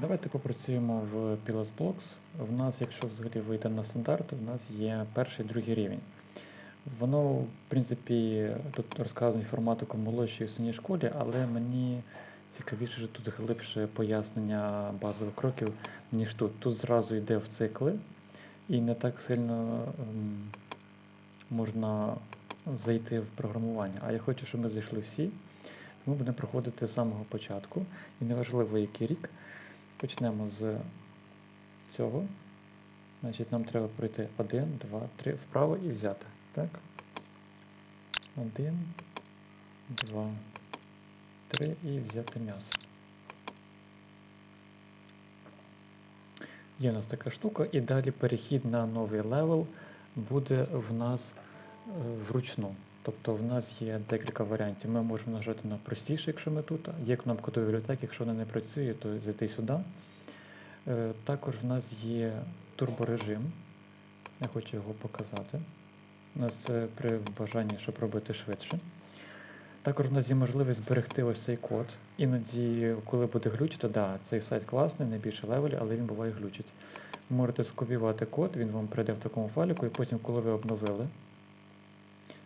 Давайте попрацюємо в Pilas Blocks. В нас, якщо взагалі вийти на стандарт, у нас є перший другий рівень. Воно, в принципі, тут розказано інформатику в і синій школі, але мені цікавіше що тут глибше пояснення базових кроків, ніж тут. Тут зразу йде в цикли, і не так сильно ем, можна зайти в програмування. А я хочу, щоб ми зайшли всі, тому будемо проходити з самого початку. І неважливо, який рік. Почнемо з цього. Значить, нам треба пройти 1, 2, 3 вправо і взяти. Так? 1, 2, 3 і взяти м'ясо. Є у нас така штука, і далі перехід на новий левел буде в нас е, вручну. Тобто в нас є декілька варіантів. Ми можемо нажати на простіше, якщо ми тут. Є кнопка до бібліотеки, якщо вона не працює, то зайти сюди. Е, Також в нас є турборежим. Я хочу його показати. У нас при бажанні, щоб робити швидше. Також в нас є можливість зберегти ось цей код. Іноді, коли буде глюч, то да, цей сайт класний, найбільше левелі, але він буває глючить. Можете скопіювати код, він вам прийде в такому файлику, і потім, коли ви обновили,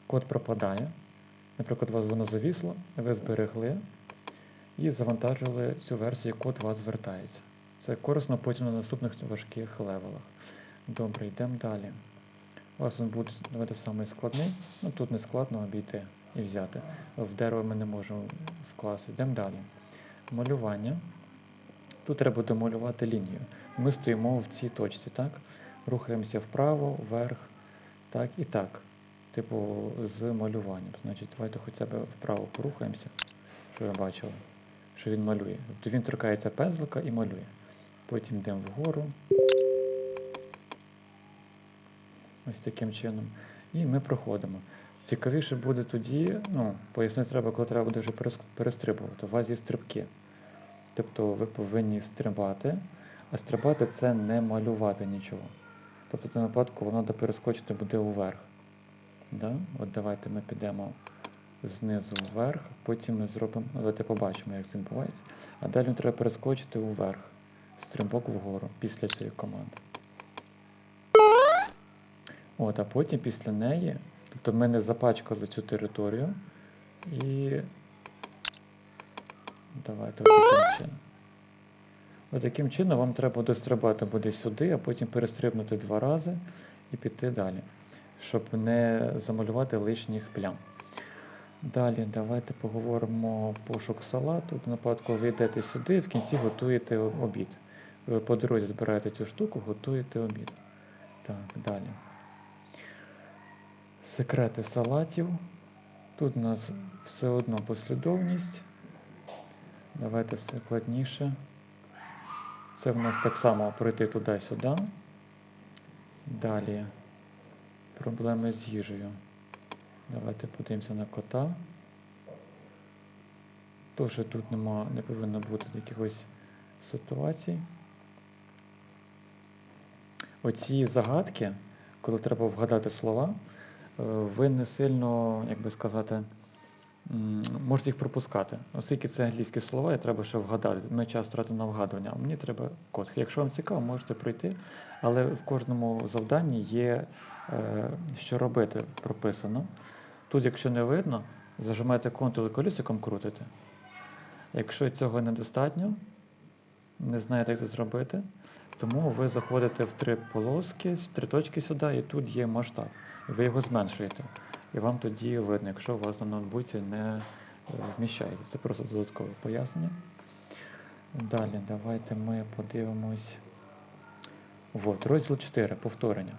код пропадає. Наприклад, у вас воно завісло, ви зберегли і завантажили цю версію, код у вас звертається. Це корисно потім на наступних важких левелах. Добре, йдемо далі. У вас він буде давайте самий складний. Ну тут не складно обійти і взяти. В дерево ми не можемо вкласти. Йдемо далі. Малювання. Тут треба домалювати лінію. Ми стоїмо в цій точці, так? Рухаємося вправо, вверх, так і так. Типу з малюванням. Значить, давайте хоча б вправо порухаємося, що ви бачили, що він малює. Тобто він торкається пензлика і малює. Потім йдемо вгору. Ось таким чином. І ми проходимо. Цікавіше буде тоді, ну, пояснити треба, коли треба буде вже перестрибувати. У вас є стрибки. Тобто ви повинні стрибати, а стрибати це не малювати нічого. Тобто, в випадку воно перескочити буде вверх. Да? От давайте ми підемо знизу вверх, потім ми зробимо, давайте побачимо, як це відбувається. А далі нам треба перескочити вверх, стрибок вгору після цієї команди. От, а потім після неї, тобто ми не запачкали цю територію і давайте от таким чином. От таким чином вам треба дострибати буде сюди, а потім перестрибнути два рази і піти далі, щоб не замалювати лишніх плям. Далі давайте поговоримо пошук салату. В випадку ви йдете сюди, в кінці готуєте обід. Ви по дорозі збираєте цю штуку, готуєте обід. Так, далі. Секрети салатів. Тут у нас все одно послідовність. Давайте складніше. Це в нас так само пройти туди-сюди. Далі проблеми з їжею. Давайте подивимося на кота. Тож тут нема, не повинно бути якихось ситуацій. Оці загадки, коли треба вгадати слова, е, ви не сильно, як би сказати, можете їх пропускати. Оскільки це англійські слова, і треба ще вгадати. Ми час тратимо на вгадування, мені треба код. Якщо вам цікаво, можете пройти, але в кожному завданні є, е, що робити, прописано. Тут, якщо не видно, зажимаєте і колісиком крутите. Якщо цього недостатньо, не знаєте, як це зробити, тому ви заходите в три полоски, три точки сюди, і тут є масштаб. Ви його зменшуєте. І вам тоді видно, якщо у вас на ноутбуці не вміщається. Це просто додаткове пояснення. Далі, давайте ми подивимось. От, розділ 4, повторення.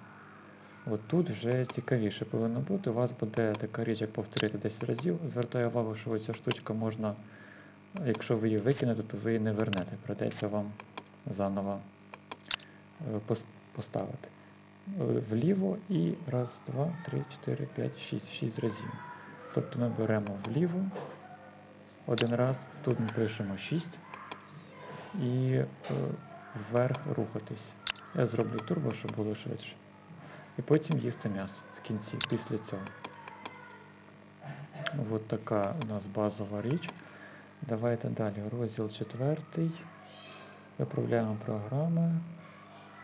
От тут вже цікавіше повинно бути. У вас буде така річ, як повторити 10 разів. Звертаю увагу, що ця штучка можна, якщо ви її викинете, то ви її не вернете. Придеться вам заново е, поставити. Вліво і раз, два, три, чотири, п'ять, шість. Шість разів. Тобто ми беремо вліво один раз, тут ми пишемо 6 і е, вверх рухатись. Я зроблю турбо, щоб було швидше. І потім їсти м'ясо в кінці, після цього. От така у нас базова річ. Давайте далі. Розділ четвертий. Виправляємо програми.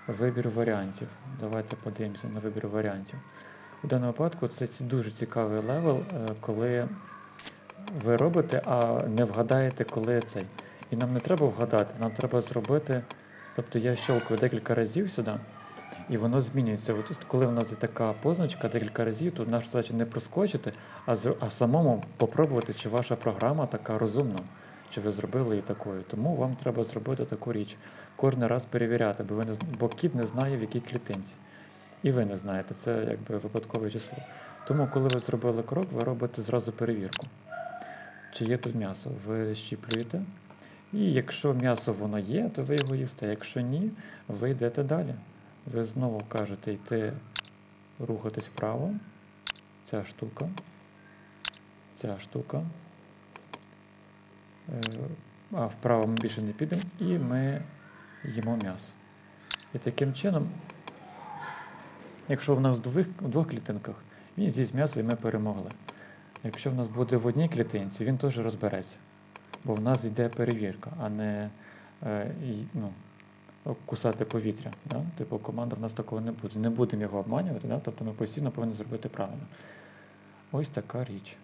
Вибір варіантів. Давайте подивимося на вибір варіантів. У даному випадку це дуже цікавий левел, е, коли ви робите, а не вгадаєте, коли цей. І нам не треба вгадати, нам треба зробити. Тобто я щелкаю декілька разів сюди, і воно змінюється. От коли в нас є така позначка декілька разів, то наша задача не проскочити, а, а самому попробувати, чи ваша програма така розумна, чи ви зробили її такою. Тому вам треба зробити таку річ. Кожен раз перевіряти, бо, ви не, бо кіт не знає, в якій клітинці. І ви не знаєте, це якби випадкове число. Тому, коли ви зробили крок, ви робите зразу перевірку. Чи є тут м'ясо? Ви щіплюєте. І якщо м'ясо воно є, то ви його їсте. Якщо ні, ви йдете далі. Ви знову кажете йти рухатись вправо. Ця штука. Ця штука. Е, А вправо ми більше не підемо, і ми їмо м'ясо. І таким чином, якщо в нас в двох, в двох клітинках, він з'їсть м'ясо і ми перемогли. Якщо в нас буде в одній клітинці, він теж розбереться. Бо в нас йде перевірка, а не е, ну, кусати повітря. Да? Типу команда в нас такого не буде. Не будемо його обманювати, да? тобто ми постійно повинні зробити правильно. Ось така річ.